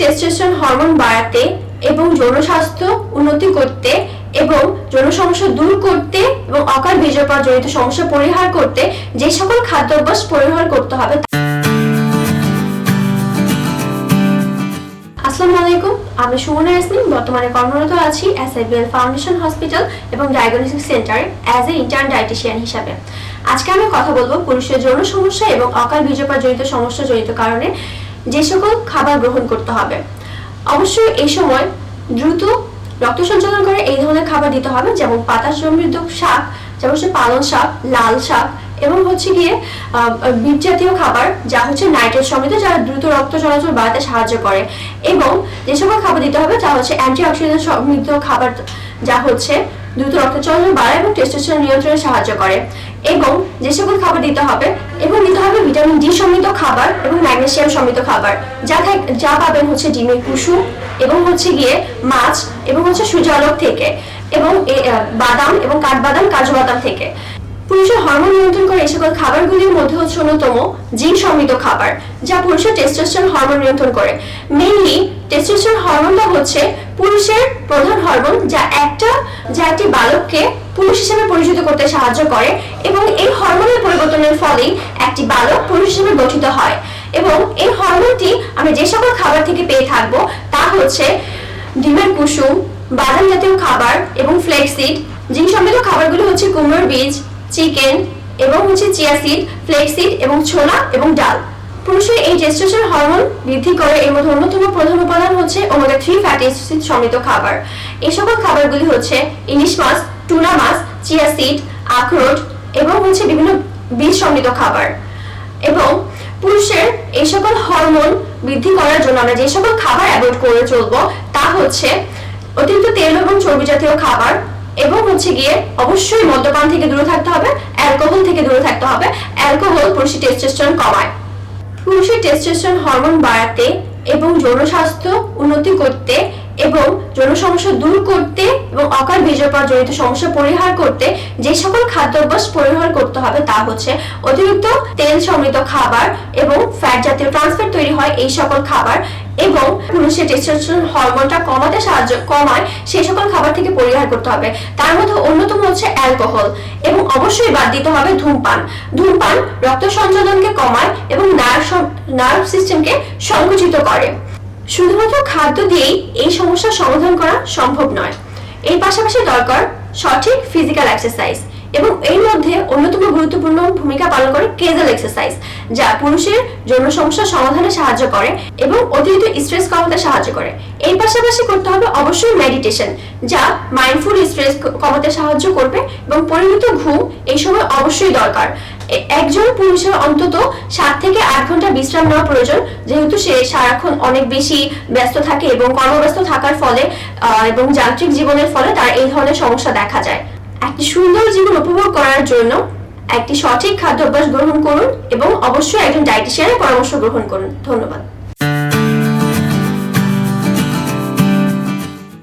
Testosterone hormone বাড়াতে এবং যৌন স্বাস্থ্য উন্নতি করতে এবং যৌন সমস্যা দূর করতে এবং অকাল বীর্যপাত জনিত সমস্যা পরিহার করতে যে সকল খাদ্যাভ্যাস পরিহার করতে হবে। আসসালামু আলাইকুম, আমি সুমনা ইয়াসমিন, বর্তমানে কর্মরত আছি এসআইবিএল ফাউন্ডেশন হসপিটাল এবং ডায়াগনস্টিক সেন্টারে অ্যাজ এ ইন্টার্ন ডায়েটিশিয়ান হিসাবে। আজকে আমি কথা বলব পুরুষের যৌন সমস্যা এবং অকাল বীর্যপাত জনিত সমস্যা জনিত কারণে। যে সকল খাবার গ্রহণ করতে হবে। অবশ্যই এই সময় দ্রুত রক্ত সঞ্চালন করে এই ধরনের খাবার দিতে হবে, যেমন পাতা সমৃদ্ধ শাক, যেমন হচ্ছে পালং শাক, লাল শাক এবং হচ্ছে গিয়ে বীজ জাতীয় খাবার যা হচ্ছে নাইট্রেট সমৃদ্ধ, যা দ্রুত রক্ত চলাচল বাড়াতে সাহায্য করে। এবং যে সকল খাবার দিতে হবে, তা হচ্ছে অ্যান্টিঅক্সিডেন্ট সমৃদ্ধ খাবার, যা হচ্ছে দ্রুত রক্ত চলাচল বাড়ায় এবং টেস্টোস্টেরন নিয়ন্ত্রণে সাহায্য করে। এবং যে সকল খাবার দিতে হবে, এবং দিতে হবে ভিটামিন ডি সমৃদ্ধ খাবার এবং ম্যাগনেসিয়াম সমৃদ্ধ খাবার। যা যা পাবেন হচ্ছে ডিমের কুসুম এবং হচ্ছে গিয়ে মাছ এবং হচ্ছে সূর্যালোক থেকে এবং বাদাম এবং কাঠবাদাম, কাজু বাদাম থেকে। পুরুষের হরমোন নিয়ন্ত্রণ করে এই সকল খাবারগুলির মধ্যে হচ্ছে অন্যতম জিঙ্ক সমৃদ্ধ খাবার, যা পুরুষের টেস্টোস্টেরন হরমোন নিয়ন্ত্রণ করে। মেইনলি টেস্টোস্টেরন হরমোনটা হচ্ছে পুরুষের প্রধান হরমোন যা একটা যা একটি বালককে পুরুষ হিসেবে পরিচিত করতে সাহায্য করে এবং এই হরমোনের পরিবর্তনের ফলেই একটি বালক পুরুষ হিসেবে গঠিত হয়। এবং এই হরমোনটি আমরা যে সকল খাবার থেকে পেয়ে থাকব তা হচ্ছে ডিমের কুসুম, বাদাম জাতীয় খাবার এবং ফ্লেক্সিড জিঙ্ক সমৃদ্ধ খাবারগুলো হচ্ছে কুমড়োর বীজ, চিকেন এবং হচ্ছে চিয়া সিড ফ্লেক্সিড এবং ছোলা এবং ডাল। পুরুষের এই টেস্টোস্টেরন হরমোন বৃদ্ধি করে এর মধ্যে অন্যতম প্রধান উপাদান হচ্ছে ওমেগা থ্রি ফ্যাটি অ্যাসিড সমৃদ্ধ খাবার। এই সকল খাবারগুলি হচ্ছে ইলিশ মাছ, টুনা মাছ চিয়া সিড আখরোট এবং হচ্ছে বিভিন্ন বীজ সমৃদ্ধ খাবার। এবং পুরুষের এই সকল হরমোন বৃদ্ধি করার জন্য আমরা যে সকল খাবার অ্যাভয়েড করে চলবো তা হচ্ছে অতিরিক্ত তেল এবং চর্বি জাতীয় খাবার এবং হচ্ছে গিয়ে অবশ্যই মদ্যপান থেকে দূরে থাকতে হবে, অ্যালকোহল থেকে দূরে থাকতে হবে। অ্যালকোহল পুরুষের টেস্টোস্টেরন কমায়। পুরুষের টেস্টোস্টেরন হরমোন বাড়াতে এবং যৌন স্বাস্থ্য উন্নতি করতে এবং যৌন সমস্যা দূর করতে এবং অকাল বীর্যপাত জনিত সমস্যা পরিহার করতে যে সকল খাদ্যাভ্যাস পরিহার করতে হবে তা হচ্ছে অতিরিক্ত তেল সমৃদ্ধ খাবার এবং ফ্যাট জাতীয় ট্রান্সফার তৈরি হয় এই সকল খাবার এবং পুরুষের টেস্টোস্টেরন হরমোনটা কমাতে সাহায্য, কমায় সেই সকল খাবার থেকে পরিহার করতে হবে। তার মধ্যে অন্যতম হচ্ছে অ্যালকোহল এবং অবশ্যই বাদ দিতে হবে ধূমপান। ধূমপান রক্ত সঞ্চালনকে কমায় এবং নার্ভ নার্ভ সিস্টেমকে সংকুচিত করে। শুধুমাত্র খাদ্য দিয়েই এই সমস্যার সমাধান করা সম্ভব নয়। এর পাশাপাশি দরকার সঠিক ফিজিক্যাল এক্সারসাইজ এবং এর মধ্যে অন্যতম গুরুত্বপূর্ণ ভূমিকা পালন করে কেজাল এক্সারসাইজ যা পুরুষের যৌন সমস্যা সমাধানে সাহায্য করে এবং অতিরিক্ত স্ট্রেস কমাতে সাহায্য করে। এর পাশাপাশি করতে হবে অবশ্যই মেডিটেশন যা মাইন্ডফুল স্ট্রেস কমাতে সাহায্য করবে এবং পরিমিত ঘুম এই সময় অবশ্যই দরকার। একজন পুরুষের অন্তত সাত থেকে আট ঘণ্টা বিশ্রাম নেওয়া প্রয়োজন, যেহেতু সে সারাক্ষণ অনেক বেশি ব্যস্ত থাকে এবং কর্মব্যস্ত থাকার ফলে এবং যান্ত্রিক জীবনের ফলে তার এই ধরনের সমস্যা দেখা যায়। একটি সুন্দর জীবন উপভোগ করার জন্য একটি সঠিক খাদ্যাভ্যাস গ্রহণ করুন এবং অবশ্যই একজন ডায়েটিশিয়ানের পরামর্শ গ্রহণ করুন। ধন্যবাদ।